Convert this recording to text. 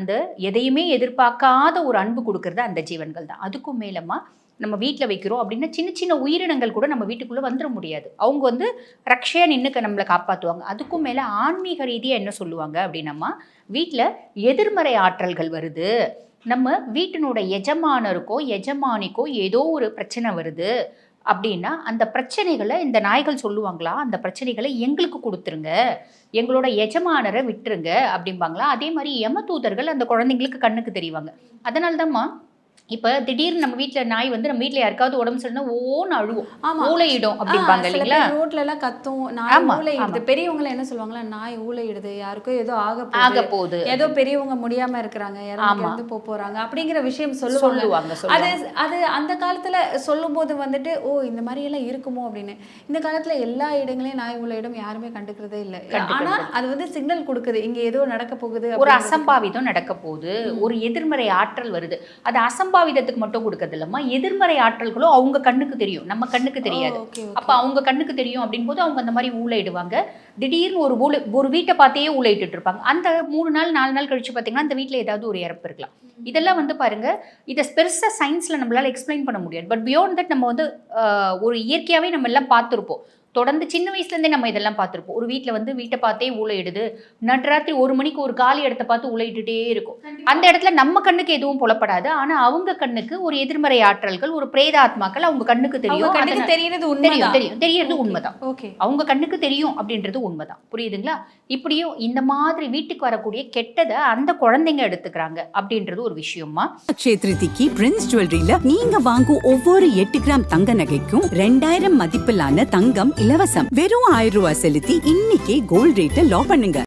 அந்த எதையுமே எதிர்பார்க்காத ஒரு அன்பு கொடுக்கறது அந்த ஜீவன்கள் தான். அதுக்கும் மேலமா நம்ம வீட்டில் வைக்கிறோம் அப்படின்னா சின்ன சின்ன உயிரினங்கள் கூட நம்ம வீட்டுக்குள்ளே வந்துட முடியாது. அவங்க வந்து ரக்ஷையாக நின்றுக்க நம்மளை காப்பாற்றுவாங்க அதுக்கும் மேலே ஆன்மீக ரீதியாக என்ன சொல்லுவாங்க அப்படின்னம்மா வீட்டில் எதிர்மறை ஆற்றல்கள் வருது. நம்ம வீட்டினோட எஜமானருக்கோ எஜமானிக்கோ ஏதோ ஒரு பிரச்சனை வருது. அப்படின்னா அந்த பிரச்சனைகளை இந்த நாய்கள் சொல்லுவாங்களா? அந்த பிரச்சனைகளை எங்களுக்கு கொடுத்துருங்க. எங்களோட எஜமானரை விட்டுருங்க அப்படிம்பாங்களா? அதே மாதிரி யமதூதர்கள் அந்த குழந்தைங்களுக்கு கண்ணுக்கு தெரிவாங்க. அதனால தான்மா இப்போ திடீர்னு நம்ம வீட்டில் நாய் வந்து நம்ம வீட்டில் யாருக்காவது உடம்பு சரியில்லைனா ஓன்னு அழுவும். ஆமா. ஊழையிடும் அப்படிம்பாங்க இல்லைங்களா? ரோட்ல எல்லாம் கத்தும். நாய் ஊழையிடுது பெரியவங்க என்ன சொல்லுவாங்களா நாய் ஊழையிடுது யாருக்கோ ஏதோ ஆக ஆக போகுது. ஏதோ பெரியவங்க முடியாம இருக்கிறாங்க. இறந்து இறந்து போப் போறாங்க. அப்படிங்கிற விஷயம் சொல்லுவாங்க. அது அது அந்த காலத்துல சொல்லும்போது வந்துட்டு ஓ இந்த மாதிரி எல்லாம் இருக்குமோ? அப்படின்னு. இந்த காலத்துல எல்லா இடங்களையும் நாய் இடம் யாருமே கண்டுக்கிறதே இல்ல. ஆனா அது வந்து சிக்னல் கொடுக்குது. இங்க ஏதோ நடக்க போகுது ஒரு. அசம்பாவிதம் நடக்க போகுது. ஒரு எதிர்மறை ஆற்றல் வருது. அது அசம்பாவிதத்துக்கு மட்டும் கொடுக்கறது இல்லம்மா எதிர்மறை ஆற்றல்களும் அவங்க கண்ணுக்கு தெரியும். நம்ம கண்ணுக்கு தெரியாது. அப்ப அவங்க கண்ணுக்கு தெரியும் அப்படின் போது அவங்க அந்த மாதிரி ஊழையிடுவாங்க. திடீர்னு ஒரு ஊழ ஒரு வீட்டை பார்த்தே ஊழையிட்டு இருப்பாங்க அந்த மூணு நாள் நாலு நாள் கழிச்சு பார்த்தீங்கன்னா அந்த வீட்டில் ஏதாவது ஒரு இறப்பு இருக்கலாம். இதெல்லாம் வந்து பாருங்க இதை பெருசா சயின்ஸ்ல நம்மளால எக்ஸ்பிளைன் பண்ண முடியாது. பட் பியாண்ட் தட் நம்ம வந்து ஒரு இயற்கையாவே நம்ம எல்லாம் பார்த்துருப்போம். தொடர்ந்து சின்ன வயசுல இருந்தே நம்ம இதெல்லாம் பார்த்துருப்போம். ஒரு வீட்டில் வந்து வீட்டை பார்த்தே ஊழையிடுது. நடுராத்திரி ஒரு மணிக்கு ஒரு காலி இடத்த பார்த்து ஊழையிட்டுட்டே இருக்கும். அந்த இடத்துல நம்ம கண்ணுக்கு எதுவும் புலப்படாது. ஆனா அவங்க கண்ணுக்கு ஒரு எதிர்மறை ஆற்றல்கள் ஒரு பிரேதாத்மாக்கள் அவங்க கண்ணுக்கு தெரியும். கண்ணுக்கு தெரியறது தெரியும் தெரியும் தெரியறது உண்மைதான். ஓகே. அவங்க கண்ணுக்கு தெரியும் அப்படின்றது உண்மைதான். புரியுதுங்களா? இப்படியும் இந்த மாதிரி வீட்டுக்கு வரக்கூடிய கெட்டதை அந்த குழந்தைங்க எடுத்துக்கிறாங்க அப்படின்றது ஒரு விஷயமா? அக்ஷய திருதிக்கு பிரின்ஸ் ஜுவல்லரியில நீங்க வாங்கும் ஒவ்வொரு எட்டு கிராம் தங்க நகைக்கும் ரெண்டாயிரம் மதிப்பிலான தங்கம் இலவசம். வெறும் ஆயிரம் ரூபாய் செலுத்தி இன்னைக்கே கோல்ட் ரேட்டை லாக் பண்ணுங்க.